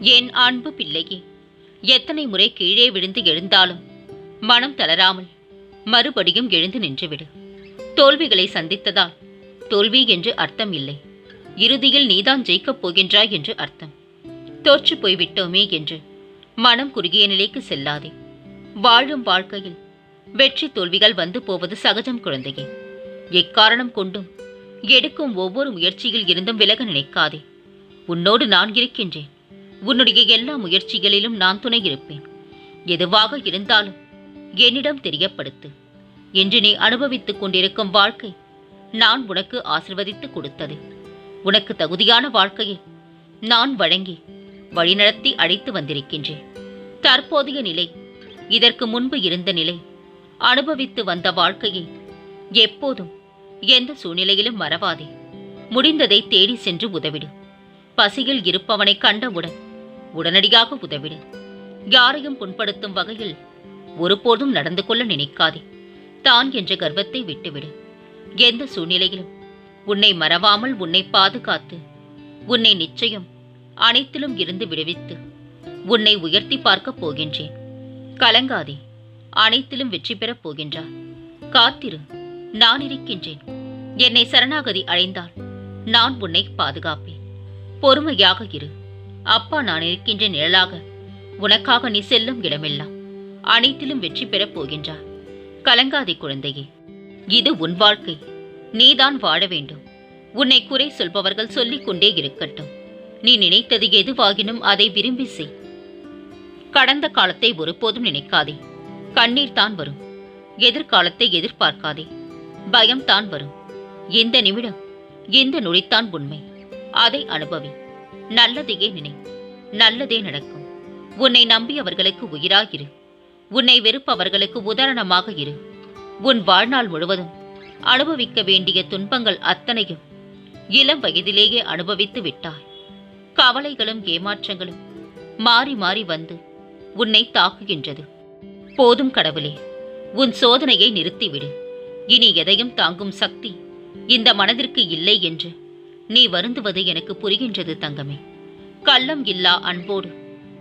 என் அன்பு பிள்ளையே? எத்தனை முறை கீழே விழுந்து எழுந்தாலும் மனம் தளராமல் மறுபடியும் எழுந்து நின்றுவிடு. தோல்விகளை சந்தித்ததால் தோல்வி என்று அர்த்தம் இல்லை. இறுதியில் நீதான் ஜெயிக்கப் போகின்றாய் என்று அர்த்தம். தோற்று போய்விட்டோமே என்று மனம் குறுகிய நிலைக்கு செல்லாதே. வாழும் வாழ்க்கையில் வெற்றி தோல்விகள் வந்து போவது சகஜம் குழந்தையே. எக்காரணம் கொண்டும் எடுக்கும் ஒவ்வொரு முயற்சியில் இருந்தும் விலக நினைக்காதே. உன்னோடு நான் இருக்கின்றேன். உன்னுடைய எல்லா முயற்சிகளிலும் நான் துணை இருப்பேன் எதுவாக இருந்தாலும் என்னிடம் தெரியப்படுத்து. என்று நீ அனுபவித்துக் கொண்டிருக்கும் வாழ்க்கை நான் உனக்கு ஆசிர்வதித்து கொடுத்தது. உனக்கு தகுதியான வாழ்க்கையை நான் வழங்கி வழிநடத்தி அழைத்து வந்திருக்கின்றேன். தற்போதைய நிலை இதற்கு முன்பு இருந்த நிலை அனுபவித்து வந்த வாழ்க்கையை எப்போதும் எந்த சூழ்நிலையிலும் மறவாதே. முடிந்ததை தேடி சென்று உதவிடு. பசியில் இருப்பவனை கண்டவுடன் உடனடியாக உதவிடு. யாரையும் புண்படுத்தும் வகையில் ஒருபோதும் நடந்து கொள்ள நினைக்காதே. தான் என்ற கர்வத்தை விட்டுவிடு. எந்த சூழ்நிலையிலும் உன்னை மறவாமல் உன்னை பாதுகாத்து உன்னை நிச்சயம் அனைத்திலும் இருந்து விடுவித்து உன்னை உயர்த்தி பார்க்கப் போகின்றேன். கலங்காதே. அனைத்திலும் வெற்றி பெறப் போகின்றார் காத்திரு. நான் இருக்கின்றேன். என்னை சரணாகதி அடைந்தால் நான் உன்னை பாதுகாப்பேன். பொறுமையாக இரு. அப்பா நான் இருக்கின்ற நிழலாக. உனக்காக நீ செல்லும் இடமெல்லாம். அனைத்திலும் வெற்றி பெறப் போகின்றார் கலங்காதே குழந்தையே. இது உன் வாழ்க்கை. நீதான் வாழ வேண்டும். உன்னை குறை சொல்பவர்கள் சொல்லிக் கொண்டே இருக்கட்டும். நீ நினைத்தது எதுவாகினும் அதை விரும்பி செய். கடந்த காலத்தை ஒருபோதும் நினைக்காதே. கண்ணீர் தான் வரும். எதிர்காலத்தை எதிர்பார்க்காதே. பயம் தான் வரும். இந்த நிமிடம் இந்த நொடித்தான் உண்மை. அதை அனுபவி. நல்லதையே நினை. நல்லதே நடக்கும். உன்னை நம்பியவர்களுக்கு உயிராயிரு. உன்னை வெறுப்பவர்களுக்கு உதாரணமாக இரு. உன் வாழ்நாள் முழுவதும் அனுபவிக்க வேண்டிய துன்பங்கள் அத்தனையும் இளம் வயதிலேயே அனுபவித்து விட்டாய். கவலைகளும் ஏமாற்றங்களும் மாறி மாறி வந்து உன்னை தாக்குகின்றது. போதும் கடவுளே உன் சோதனையை நிறுத்திவிடு. இனி எதையும் தாங்கும் சக்தி இந்த மனதிற்கு இல்லை என்று நீ வருந்துவது எனக்கு புரிகின்றது தங்கமே. கள்ளம் இல்லா அன்போடு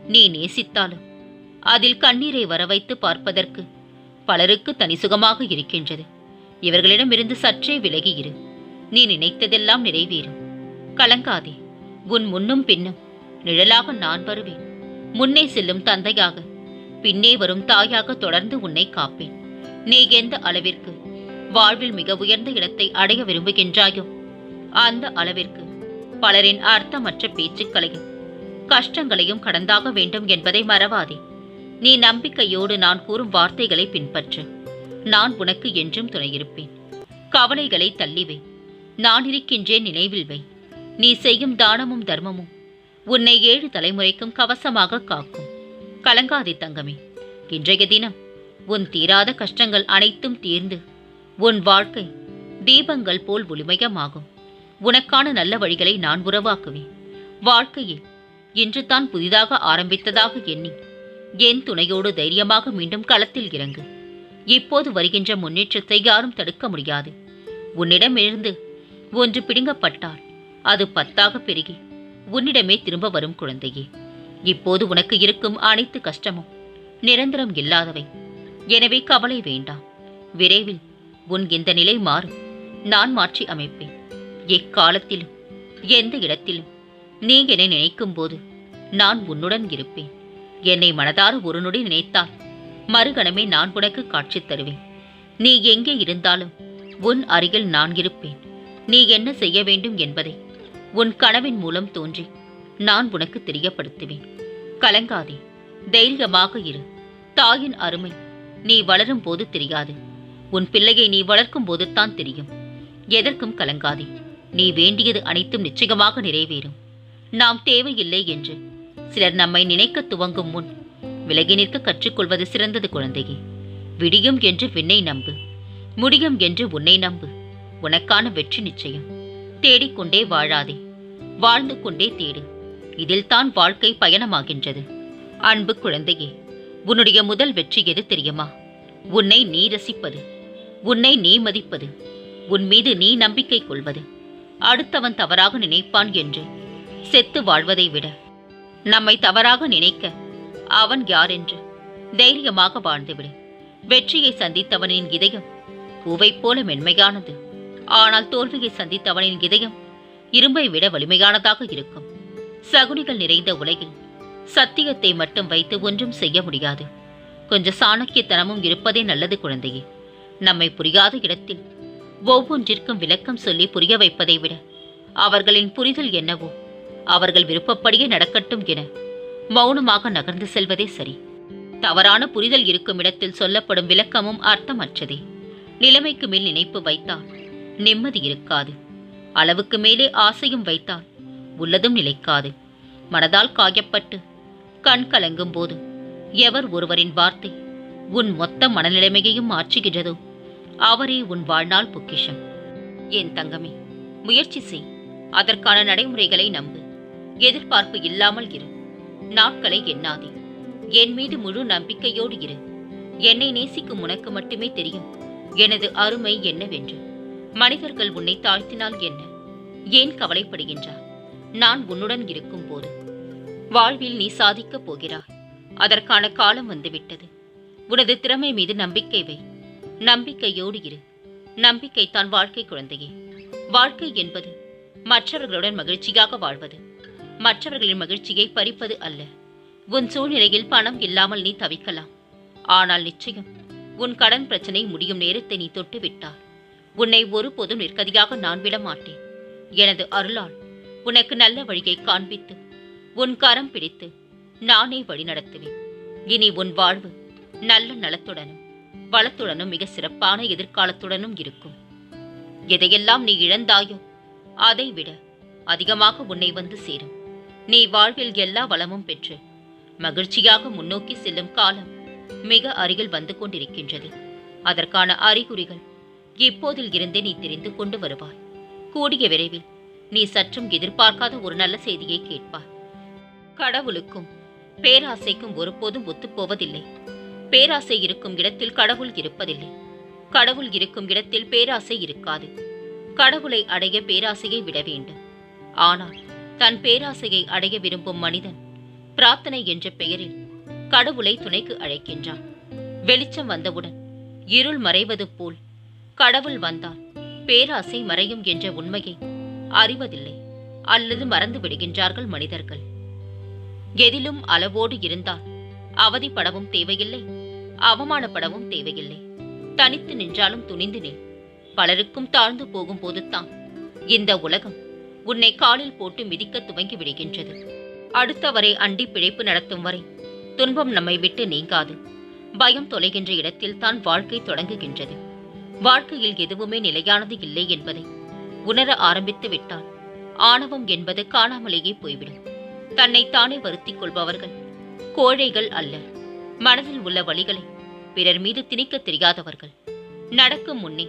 நீ நேசித்தாலும் அதில் கண்ணீரை வரவைத்து பார்ப்பதற்கு பலருக்கு தனி சுகமாக இருக்கின்றது. இவர்களிடமிருந்து சற்றே விலகி இரு. நீ நினைத்ததெல்லாம் நிறைவேறும். கலங்காதே உன் முன்னும் பின்னும் நிழலாக நான் வருவேன். முன்னே செல்லும் தந்தையாக பின்னே வரும் தாயாக தொடர்ந்து உன்னை காப்பேன். நீ எந்த அளவிற்கு வாழ்வில் மிக உயர்ந்த இடத்தை அடைய விரும்புகின்றாயோ அந்த அளவிற்கு பலரின் அர்த்தமற்ற பேச்சுக்களையும் கஷ்டங்களையும் கடந்தாக வேண்டும் என்பதை மறவாதே. நீ நம்பிக்கையோடு நான் கூறும் வார்த்தைகளை பின்பற்று. நான் உனக்கு என்றும் துணையிருப்பேன். கவலைகளை தள்ளிவை நான் இருக்கின்றேன் நினைவில் வை. நீ செய்யும் தானமும் தர்மமும் உன்னை ஏழு தலைமுறைக்கும் கவசமாக காக்கும். கலங்காதே தங்கமே. இன்றைய தினம் உன் தீராத கஷ்டங்கள் அனைத்தும் தீர்ந்து உன் வாழ்க்கை தீபங்கள் போல் ஒளிமயமாகும். உனக்கான நல்ல வழிகளை நான் உறவாக்குவேன். வாழ்க்கையில் இன்று தான் புதிதாக ஆரம்பித்ததாக எண்ணி என் துணையோடு தைரியமாக மீண்டும் களத்தில் இறங்கு. இப்போது வருகின்ற முன்னேற்றத்தை யாரும் தடுக்க முடியாது. உன்னிடமிருந்து ஒன்று பிடுங்கப்பட்டால் அது பத்தாக பெருகி உன்னிடமே திரும்ப வரும் குழந்தையே. இப்போது உனக்கு இருக்கும் அனைத்து கஷ்டமும் நிரந்தரம் இல்லாதவை. எனவே கவலை வேண்டாம். விரைவில் உன் இந்த நிலை மாறும். நான் மாற்றி அமைப்பேன். எக்காலத்திலும் எந்த இடத்திலும் நீ என்னை நினைக்கும் போது நான் உன்னுடன் இருப்பேன். என்னை மனதார ஒரு நொடி நினைத்தால் மறுகணமே நான் உனக்கு காட்சி தருவேன். நீ எங்கே இருந்தாலும் உன் அருகில் நான் இருப்பேன். நீ என்ன செய்ய வேண்டும் என்பதை உன் கனவின் மூலம் தோன்றி நான் உனக்கு தெரியப்படுத்துவேன். கலங்காதே தைரியமாக இரு. தாயின் அருமை நீ வளரும் போது தெரியாது. உன் பிள்ளையை நீ வளர்க்கும் போது தான் தெரியும். எதற்கும் கலங்காதே. நீ வேண்டியது அனைத்தும் நிச்சயமாக நிறைவேறும். நாம் தேவையில்லை என்று. சிலர் நம்மை நினைக்க துவங்கும் முன் விலகி நிற்க கற்றுக்கொள்வது சிறந்தது குழந்தையே. விடியும் என்று விண்ணை நம்பு. முடியும் என்று உன்னை நம்பு. உனக்கான வெற்றி நிச்சயம். தேடிக்கொண்டே வாழாதே. வாழ்ந்து கொண்டே தேடு. இதில்தான் வாழ்க்கை பயணமாகின்றது. அன்பு குழந்தையே உன்னுடைய முதல் வெற்றி எது தெரியுமா? உன்னை நீ ரசிப்பது. உன்னை நீ மதிப்பது. உன் மீது நீ நம்பிக்கை கொள்வது. அடுத்தவன் தவறாக நினைப்பான் என்று. செத்து வாழ்வதை விட நம்மை தவறாக நினைக்க அவன் யார் என்று தைரியமாக வாழ்ந்துவிடு. வெற்றியை சந்தித்தவனின் இதயம் பூவைப் போல மென்மையானது. ஆனால் தோல்வியை சந்தித்தவனின் இதயம் இரும்பை விட வலிமையானதாக இருக்கும். சகுனிகள் நிறைந்த உலகில் சத்தியத்தை மட்டும் வைத்து ஒன்றும் செய்ய முடியாது. கொஞ்சம் சாணக்கியத்தனமும் இருப்பதே நல்லது குழந்தையே. நம்மை புரியாத இடத்தில் ஒவ்வொன்றிற்கும் விளக்கம் சொல்லி புரிய வைப்பதை விட அவர்களின் புரிதல் என்னவோ அவர்கள் விருப்பப்படியே நடக்கட்டும் என மௌனமாக நகர்ந்து செல்வதே சரி. தவறான புரிதல் இருக்கும் இடத்தில் சொல்லப்படும் விளக்கமும் அர்த்தமற்றதே. நிலைமைக்கு மேல் நினைப்பு வைத்தால் நிம்மதி இருக்காது. அளவுக்கு மேலே ஆசையும் வைத்தால் உள்ளதும் நிலைக்காது. மனதால் காயப்பட்டு கண் கலங்கும் போது எவர் ஒருவரின் வார்த்தை உன் மொத்த மனநிலைமையையும் மாற்றுகின்றதோ? அவரே உன் வாழ்நாள் பொக்கிஷம். என் தங்கமே முயற்சி செய். அதற்கான நடைமுறைகளை நம்பு. எதிர்பார்ப்பு இல்லாமல் இரு. நாட்களை எண்ணாதே. என் மீது முழு நம்பிக்கையோடு இரு. என்னை நேசிக்கும் உனக்கு மட்டுமே தெரியும். எனது அருமை என்னவென்று. மனிதர்கள் உன்னை தாழ்த்தினால் என்ன? ஏன் கவலைப்படுகின்றார்? நான் உன்னுடன் இருக்கும் போது. வாழ்வில் நீ சாதிக்கப் போகிறாய். அதற்கான காலம் வந்துவிட்டது. உனது திறமை மீது நம்பிக்கை வை. நம்பிக்கையோடு இரு. நம்பிக்கை தான் வாழ்க்கை குழந்தையே. வாழ்க்கை என்பது மற்றவர்களுடன் மகிழ்ச்சியாக வாழ்வது. மற்றவர்களின் மகிழ்ச்சியை பறிப்பது அல்ல. உன் சூழ்நிலையில் பணம் இல்லாமல் நீ தவிக்கலாம். ஆனால் நிச்சயம் உன் கடன் பிரச்சனை முடியும் நேரத்தை நீ தொட்டு விட்டார் உன்னை ஒருபோதும் நிற்கதியாக நான் விட மாட்டேன். எனது அருளால் உனக்கு நல்ல வழியை காண்பித்து உன் கரம் பிடித்து நானே வழி நடத்துவேன் இனி உன் வாழ்வு நல்ல நலத்துடனும் வளத்துடனும் மிக சிறப்பான எதிர்காலத்துடனும் இருக்கும். எதையெல்லாம் நீ இழந்தாயோ அதை விட அதிகமாக உன்னை வந்து சேரும். நீ வாழ்வில் எல்லா வளமும் பெற்று மகிழ்ச்சியாக முன்னோக்கி செல்லும் காலம் மிக அருகில் வந்து கொண்டிருக்கின்றது. அதற்கான அறிகுறிகள் இப்போதில் இருந்தே நீ தெரிந்து கொண்டு வருவாய். கூடிய விரைவில் நீ சற்றும் எதிர்பார்க்காத ஒரு நல்ல செய்தியை கேட்பாய். கடவுளுக்கும் பேராசைக்கும் ஒருபோதும் ஒத்துப்போவதில்லை. பேராசை இருக்கும் இடத்தில் கடவுள் இருப்பதில்லை. கடவுள் இருக்கும் இடத்தில் பேராசை இருக்காது. கடவுளை அடைய பேராசையை விட வேண்டும். ஆனால் தன் பேராசையை அடைய விரும்பும் மனிதன் பிரார்த்தனை என்ற பெயரில் கடவுளை துணைக்கு அழைக்கின்றான். வெளிச்சம் வந்தவுடன் இருள் மறைவது போல் கடவுள் வந்தால் பேராசை மறையும் என்ற உண்மையை அறிவதில்லை. அல்லது மறந்து விடுகின்றார்கள் மனிதர்கள். எதிலும் அளவோடு இருந்தால் அவதிப்படவும் தேவையில்லை. அவமானப்படவும் தேவையில்லை. தனித்து நின்றாலும் துணிந்து நில். பலருக்கும் தாழ்ந்து போகும் போதுதான் இந்த உலகம் உன்னை காலில் போட்டு மிதிக்க துவங்கி விடுகின்றது. அடுத்தவரை அண்டி பிழைப்பு நடத்தும் வரை துன்பம் நம்மை விட்டு நீங்காது. பயம் தொலைகின்ற இடத்தில் தான் வாழ்க்கை தொடங்குகின்றது. வாழ்க்கையில் எதுவுமே நிலையானது இல்லை என்பதை உணர ஆரம்பித்து விட்டால் ஆணவம் என்பது காணாமலேயே போய்விடும். தன்னை தானே வருத்திக் கொள்பவர்கள் கோழைகள் அல்ல மனதில் உள்ள வழிகளை பிறர் மீது திணிக்க தெரியாதவர்கள். நடக்கும் முன்னே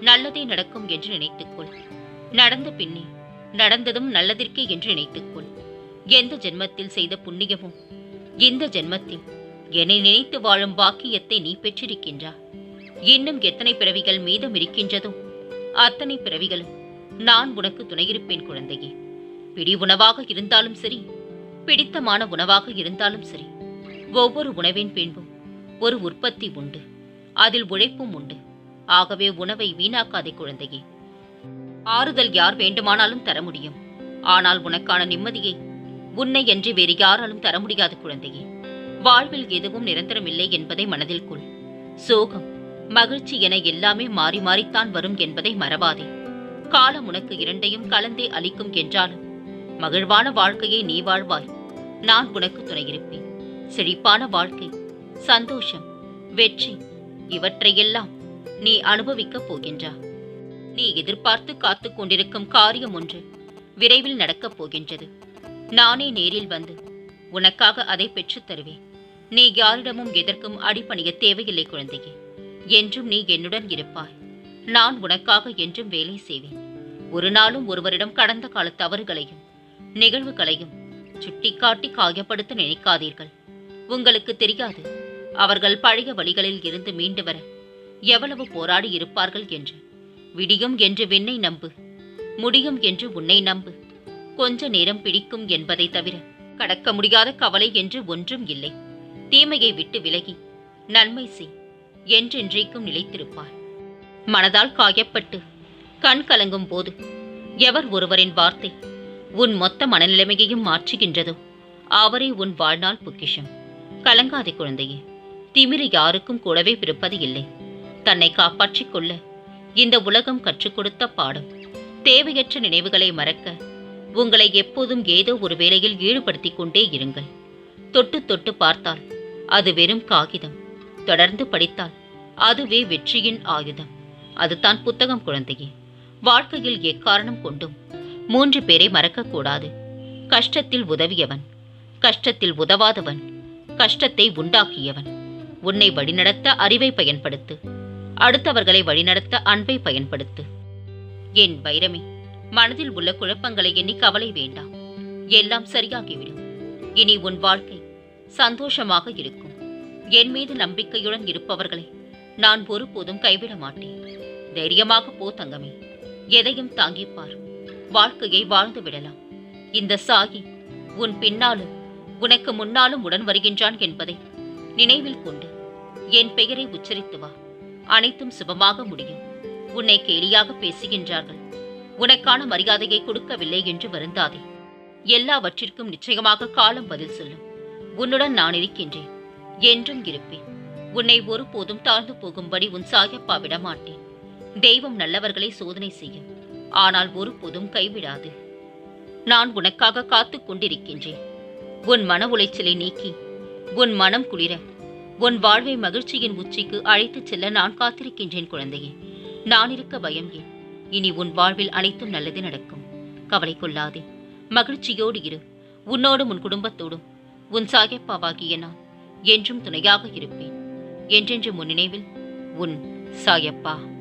நல்லதே நடக்கும் என்று நினைத்துக்கொள் நடந்த பின்னே நடந்ததும் நல்லதிற்கே என்று நினைத்துக்கொள் எந்த ஜென்மத்தில் செய்த புண்ணியமும் இந்த ஜென்மத்தில் என்னை நினைத்து வாழும் பாக்கியத்தை நீ பெற்றிருக்கின்றாய். இன்னும் எத்தனை பிறவிகள் மீதம் இருக்கின்றதோ அத்தனை பிறவிகளும் நான் உனக்கு துணையிருப்பேன் குழந்தையே. பிடி உணவாக இருந்தாலும் சரி பிடித்தமான உணவாக இருந்தாலும் சரி ஒவ்வொரு உணவின் பின்பும் ஒரு உற்பத்தி உண்டு. அதில் உழைப்பும் உண்டு. ஆகவே உணவை வீணாக்காதே குழந்தையே. ஆறுதல் யார் வேண்டுமானாலும் தர முடியும். ஆனால் உனக்கான நிம்மதியை உன்னை என்று வேறு யாராலும் தர முடியாது குழந்தையே. வாழ்வில் எதுவும் நிரந்தரமில்லை என்பதை மனதில் கொள். சோகம் மகிழ்ச்சி என எல்லாமே மாறி மாறித்தான் வரும் என்பதை மறவாதே. காலம் உனக்கு இரண்டையும் கலந்தே அளிக்கும் என்றாலும் மகிழ்வான வாழ்க்கையை நீ வாழ்வாய். நான் உனக்கு துணையிருப்பேன் செழிப்பான வாழ்க்கை சந்தோஷம் வெற்றி இவற்றையெல்லாம் நீ அனுபவிக்கப் போகின்றா. நீ எதிர்பார்த்து காத்துக் கொண்டிருக்கும் காரியம் ஒன்று விரைவில் நடக்கப் போகின்றது. நானே நேரில் வந்து உனக்காக அதை பெற்றுத் தருவேன். நீ யாரிடமும் எதற்கும் அடிபணிய தேவையில்லை குழந்தையே. என்றும் நீ என்னுடன் இருப்பாய். நான் உனக்காக என்றும் வேலை செய்வேன். ஒரு நாளும் ஒருவரிடம் கடந்த கால தவறுகளையும் நிகழ்வுகளையும் சுட்டிக்காட்டி காயப்படுத்த நினைக்காதீர்கள். உங்களுக்கு தெரியாது. அவர்கள் பழைய வழிகளில் இருந்து மீண்டு வர எவ்வளவு போராடி இருப்பார்கள் என்று. விடியும் என்று விண்ணை நம்பு. முடியும் என்று உன்னை நம்பு. கொஞ்ச நேரம் பிடிக்கும் என்பதை தவிர கடக்க முடியாத கவலை என்று ஒன்றும் இல்லை. தீமையை விட்டு விலகி நன்மை செய் என்றென்றைக்கும் நிலைத்திருப்பார் மனதால் காயப்பட்டு கண் கலங்கும் போது எவர் ஒருவரின் வார்த்தை உன் மொத்த மனநிலைமையையும் மாற்றுகின்றதோ அவரே உன் வாழ்நாள் பொக்கிஷம். கலங்காதே குழந்தையே. திமிரு யாருக்கும் கூடவே பிறப்பது இல்லை. தன்னை காப்பாற்றிக் கொள்ள இந்த உலகம் கற்றுக் கொடுத்த பாடம். தேவையற்ற நினைவுகளை மறக்க உங்களை எப்போதும் ஏதோ ஒரு வேலையில் ஈடுபடுத்திக் கொண்டே இருங்கள். தொட்டு தொட்டு பார்த்தால் அது வெறும் காகிதம். தொடர்ந்து படித்தால் அதுவே வெற்றியின் ஆயுதம். அதுதான் புத்தகம் குழந்தையே. வாழ்க்கையில் எக்காரணம் கொண்டும் மூன்று பேரை மறக்கக்கூடாது கஷ்டத்தில் உதவியவன் கஷ்டத்தில் உதவாதவன் கஷ்டத்தை உண்டாக்கியவன். உன்னை வழிநடத்த அறிவை பயன்படுத்து. அடுத்தவர்களை வழிநடத்த அன்பை பயன்படுத்து. என் வைரமே மனதில் உள்ள குழப்பங்களை எண்ணி கவலை வேண்டாம். எல்லாம் சரியாகிவிடும். இனி உன் வாழ்க்கை சந்தோஷமாக இருக்கும். என் மீது நம்பிக்கையுடன் இருப்பவர்களை நான் ஒருபோதும் கைவிட மாட்டேன். தைரியமாக போ தங்கமே எதையும் தாங்கிப்பார். வாழ்க்கையை வாழ்ந்து விடலாம். இந்த சாகி உன் பின்னாலும் உனக்கு முன்னாலும் உடன் வருகின்றான் என்பதை நினைவில் கொண்டு என் பெயரை உச்சரித்து வா. அனைத்தும் சுபமாக முடியும். உன்னை கேலியாக பேசுகின்றார்கள். உனக்கான மரியாதையை கொடுக்கவில்லை என்று வருந்தாதே. எல்லாவற்றிற்கும் நிச்சயமாக காலம் பதில் சொல்லும். உன்னுடன் நான் இருக்கின்றேன். என்றும் இருப்பேன். உன்னை ஒருபோதும் தாழ்ந்து போகும்படி உன் சாயப்பா விட மாட்டேன் தெய்வம் நல்லவர்களை சோதனை செய்யும். ஆனால் ஒருபோதும் கைவிடாது. நான் உனக்காக காத்துக் கொண்டிருக்கின்றேன். உன் மன உளைச்சலை நீக்கி உன் மனம் குளிர உன் வாழ்வை மகிழ்ச்சியின் உச்சிக்கு அழைத்துச் செல்ல நான் காத்திருக்கின்றேன் குழந்தையே. நான் இருக்க பயம் ஏன்? இனி உன் வாழ்வில் அனைத்தும் நல்லது நடக்கும். கவலை கொள்ளாதே. மகிழ்ச்சியோடு இரு. உன்னோடும் உன் குடும்பத்தோடும். உன் சாயப்பாவாகிய நான் என்றும் துணையாக இருப்பேன். என்றென்று முன் நினைவில் உன் சாயப்பா.